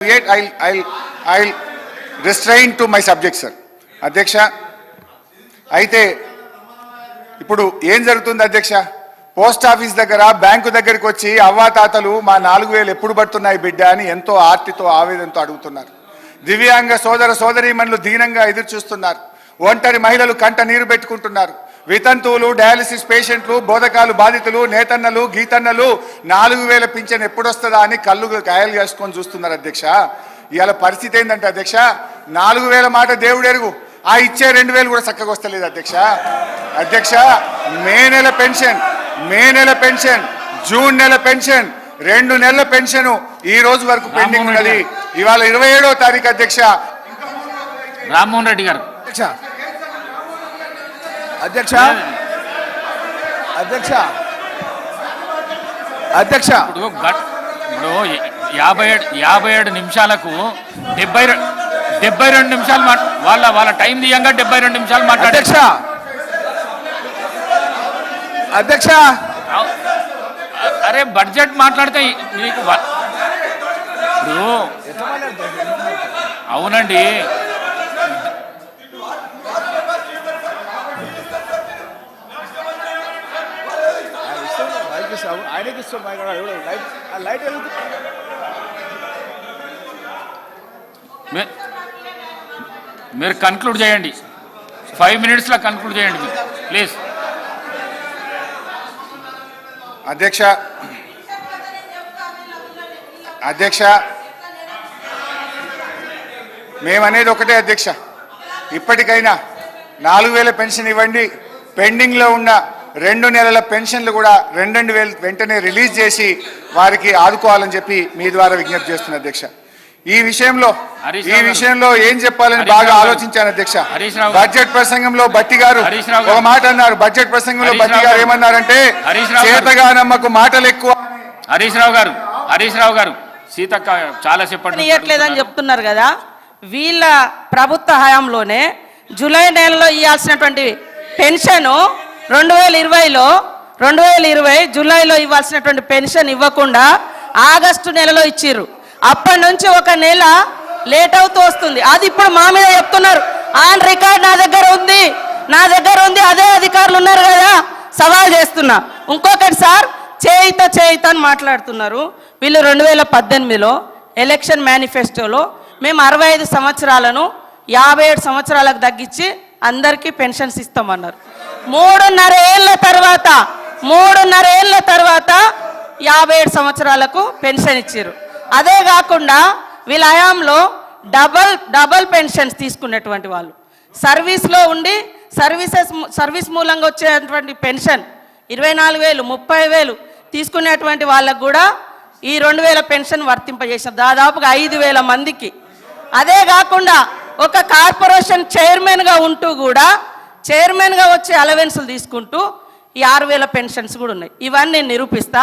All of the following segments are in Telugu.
Yet I'll, I'll, I'll restrain to my subject, sir. అధ్యక్ష అయితే ఇప్పుడు ఏం జరుగుతుంది అధ్యక్ష? పోస్ట్ ఆఫీస్ దగ్గర బ్యాంకు దగ్గరికి వచ్చి అవ్వాతాతలు మా నాలుగు వేలు ఎప్పుడు పడుతున్నాయి బిడ్డ అని ఎంతో ఆర్తితో ఆవేదనతో అడుగుతున్నారు. దివ్యాంగ సోదర సోదరీమణులు దీనంగా ఎదురు చూస్తున్నారు ఒంటరి మహిళలు కంట నీరు పెట్టుకుంటున్నారు. వితంతువులు డయాలసిస్ పేషెంట్లు బోధకాలు బాధితులు నేతన్నలు గీతన్నలు నాలుగు వేల పింఛన్ ఎప్పుడొస్తుందా అని కళ్ళు కాయలు చేసుకొని చూస్తున్నారు అధ్యక్ష. ఇవాళ పరిస్థితి ఏంటంటే అధ్యక్ష నాలుగు వేల మాట దేవుడు ఎరుగు. ఆ ఇచ్చే రెండు వేలు కూడా చక్కగా వస్తలేదు అధ్యక్ష. అధ్యక్ష మే నెల పెన్షన్ మే నెల పెన్షన్ జూన్ నెల పెన్షన్ రెండు నెలల పెన్షన్ ఈ రోజు వరకు పెండింగ్ ఉన్నది. ఇవాళ ఇరవై ఏడో తారీఖు అధ్యక్ష. రామ్మోహన్ రెడ్డి గారు. అధ్యక్ష అధ్యక్ష? అధ్యక్ష? అధ్యక్ష? ఇప్పుడు ఇప్పుడు యాభై ఏడు యాభై ఏడు నిమిషాలకు డెబ్బై డెబ్బై రెండు నిమిషాలు మాట్ వాళ్ళ వాళ్ళ టైం తీయంగా డెబ్బై రెండు నిమిషాలు మాట్లాడారు అధ్యక్ష? అధ్యక్ష? అరే బడ్జెట్ మాట్లాడితే ఇప్పుడు అవునండి. ఆయనకి ఇస్తాం లైట్ మీ- మీరు కన్క్లూడ్ చేయండి. ఫైవ్ మినిట్స్లో కన్క్లూడ్ చేయండి ప్లీజ్ అధ్యక్ష అధ్యక్ష మేమనేది ఒకటే అధ్యక్ష. ఇప్పటికైనా నాలుగు వేల పెన్షన్ ఇవ్వండి. పెండింగ్లో ఉన్న రెండు నెలల పెన్షన్లు కూడా రెండు రెండు వేలు వెంటనే రిలీజ్ చేసి వారికి ఆదుకోవాలని చెప్పి మీ ద్వారా విజ్ఞప్తి చేస్తున్నా అధ్యక్ష ఈ విషయంలో ఈ. విషయంలో ఏం చెప్పాలని బాగా. ఆలోచించాను అధ్యక్ష. బడ్జెట్ ప్రసంగంలో బట్టి గారు. ఒక మాట అన్నారు బడ్జెట్ ప్రసంగంలో బట్టి గారు. ఏమన్నారంటే. చేతగానమ్మకు మాటలు ఎక్కువ హరీష్ రావు గారు హరీష్ రావు గారు సీతక్క చాలా చెప్పండి ఇవ్వట్లేదని చెప్తున్నారు కదా వీళ్ళ ప్రభుత్వ హయాంలోనే జూలై నెలలో ఇవ్వాల్సినటువంటి పెన్షన్ రెండు వేల ఇరవైలో రెండు వేల ఇరవై జూలైలో ఇవ్వాల్సినటువంటి పెన్షన్ ఇవ్వకుండా ఆగస్టు నెలలో ఇచ్చిర్రు. అప్పటి నుంచి ఒక నెల లేట్ అవుతూ వస్తుంది. అది ఇప్పుడు మా మీద చెప్తున్నారు. ఆన్ రికార్డ్ నా దగ్గర ఉంది. నా దగ్గర ఉంది. అదే అధికారులు ఉన్నారు కదా. సవాల్ చేస్తున్నా. ఇంకొకటి సార్ చేయిత చేయిత అని మాట్లాడుతున్నారు. వీళ్ళు రెండు వేల పద్దెనిమిదిలో ఎలక్షన్ మేనిఫెస్టోలో మేము అరవై ఐదు సంవత్సరాలను యాభై ఏడు సంవత్సరాలకు తగ్గించి అందరికీ పెన్షన్స్ ఇస్తామన్నారు. మూడున్నర ఏళ్ళ తర్వాత మూడున్నర ఏళ్ళ తర్వాత యాభై ఏడు సంవత్సరాలకు పెన్షన్ ఇచ్చారు అదే కాకుండా వీళ్ళ హయాంలో డబల్ డబల్ పెన్షన్స్ తీసుకున్నటువంటి వాళ్ళు. సర్వీస్లో ఉండి సర్వీసెస్ సర్వీస్ మూలంగా వచ్చేటువంటి పెన్షన్ ఇరవై నాలుగు వేలు ముప్పై వేలు తీసుకునేటువంటి వాళ్ళకు కూడా ఈ రెండు వేల పెన్షన్ వర్తింపజేసిన దాదాపుగా ఐదు వేల మందికి. అదే కాకుండా ఒక కార్పొరేషన్ చైర్మన్గా ఉంటూ కూడా చైర్మన్గా వచ్చే అలవెన్సులు తీసుకుంటూ ఈ ఆరు వేల పెన్షన్స్ కూడా ఉన్నాయి. ఇవన్నీ నేను నిరూపిస్తా.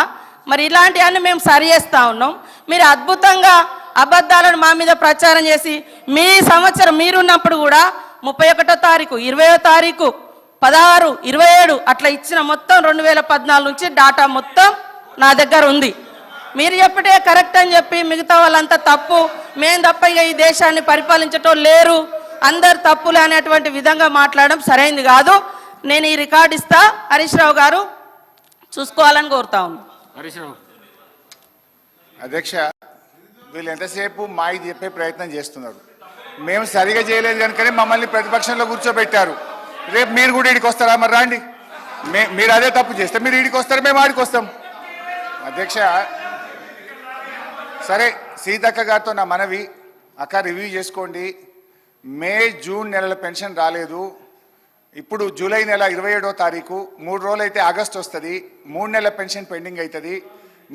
మరి ఇలాంటివన్నీ మేము సరి చేస్తూ ఉన్నాం. మీరు అద్భుతంగా అబద్ధాలను మా మీద ప్రచారం చేసి మీ సంవత్సరం మీరున్నప్పుడు కూడా ముప్పై ఒకటో తారీఖు ఇరవయో తారీఖు పదహారు ఇరవై ఏడు అట్లా ఇచ్చిన మొత్తం రెండు వేల పద్నాలుగు నుంచి డాటా మొత్తం నా దగ్గర ఉంది. మీరు చెప్పటే కరెక్ట్ అని చెప్పి మిగతా వాళ్ళంతా తప్పు. మేము తప్ప ఇక ఈ దేశాన్ని పరిపాలించటం లేరు. అందరు తప్పులు అనేటువంటి విధంగా మాట్లాడడం సరైంది కాదు. నేను ఈ రికార్డు ఇస్తా. హరీష్ రావు గారు చూసుకోవాలని కోరుతా ఉన్నాను అధ్యక్ష వీళ్ళు ఎంతసేపు మాయి చెప్పే ప్రయత్నం చేస్తున్నారు. మేము సరిగా చేయలేదు కనుకనే మమ్మల్ని ప్రతిపక్షంలో కూర్చోబెట్టారు. రేపు మీరు కూడా ఇడికి వస్తారా మరి రాండి. మే మీరు అదే తప్పు చేస్తే మీరు ఇడికి వస్తారు మేము ఆడికి వస్తాం. అధ్యక్ష సరే సీతక్క గారితో నా మనవి. అక్క రివ్యూ చేసుకోండి. మే జూన్ నెలల పెన్షన్ రాలేదు. ఇప్పుడు జూలై నెల ఇరవై ఏడో తారీఖు మూడు రోజులు అయితే ఆగస్ట్ వస్తుంది మూడు నెలల పెన్షన్ పెండింగ్ అవుతుంది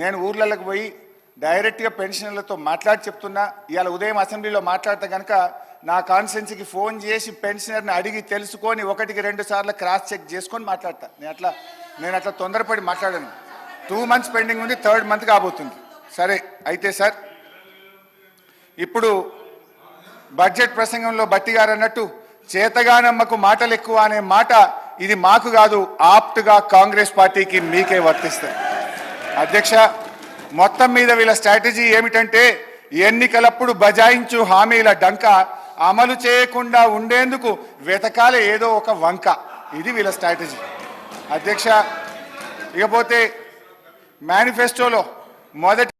నేను ఊర్లలోకి పోయి డైరెక్ట్గా పెన్షన్లతో మాట్లాడి చెప్తున్నా ఇవాళ ఉదయం అసెంబ్లీలో మాట్లాడితే కనుక నా కాన్స్టిట్యున్సీకి ఫోన్ చేసి పెన్షనర్ని అడిగి తెలుసుకొని ఒకటికి రెండు సార్లు క్రాస్ చెక్ చేసుకొని మాట్లాడతా. నేను అట్లా నేను అట్లా తొందరపడి మాట్లాడాను. టూ మంత్స్ పెండింగ్ ఉంది థర్డ్ మంత్ కాబోతుంది. సరే అయితే సార్ ఇప్పుడు బడ్జెట్ ప్రసంగంలో బట్టి గారు అన్నట్టు చేతగానమ్మకు మాటలు ఎక్కువ అనే మాట ఇది మాకు కాదు ఆప్ట్గా కాంగ్రెస్ పార్టీకి మీకే వర్తిస్తాయి. అధ్యక్ష మొత్తం మీద వీళ్ళ స్ట్రాటజీ ఏమిటంటే ఎన్నికలప్పుడు బజాయించు హామీల డంక అమలు చేయకుండా ఉండేందుకు వెతకాల ఏదో ఒక వంక. ఇది వీళ్ళ స్ట్రాటజీ. అధ్యక్ష ఇకపోతే మేనిఫెస్టోలో మొదటి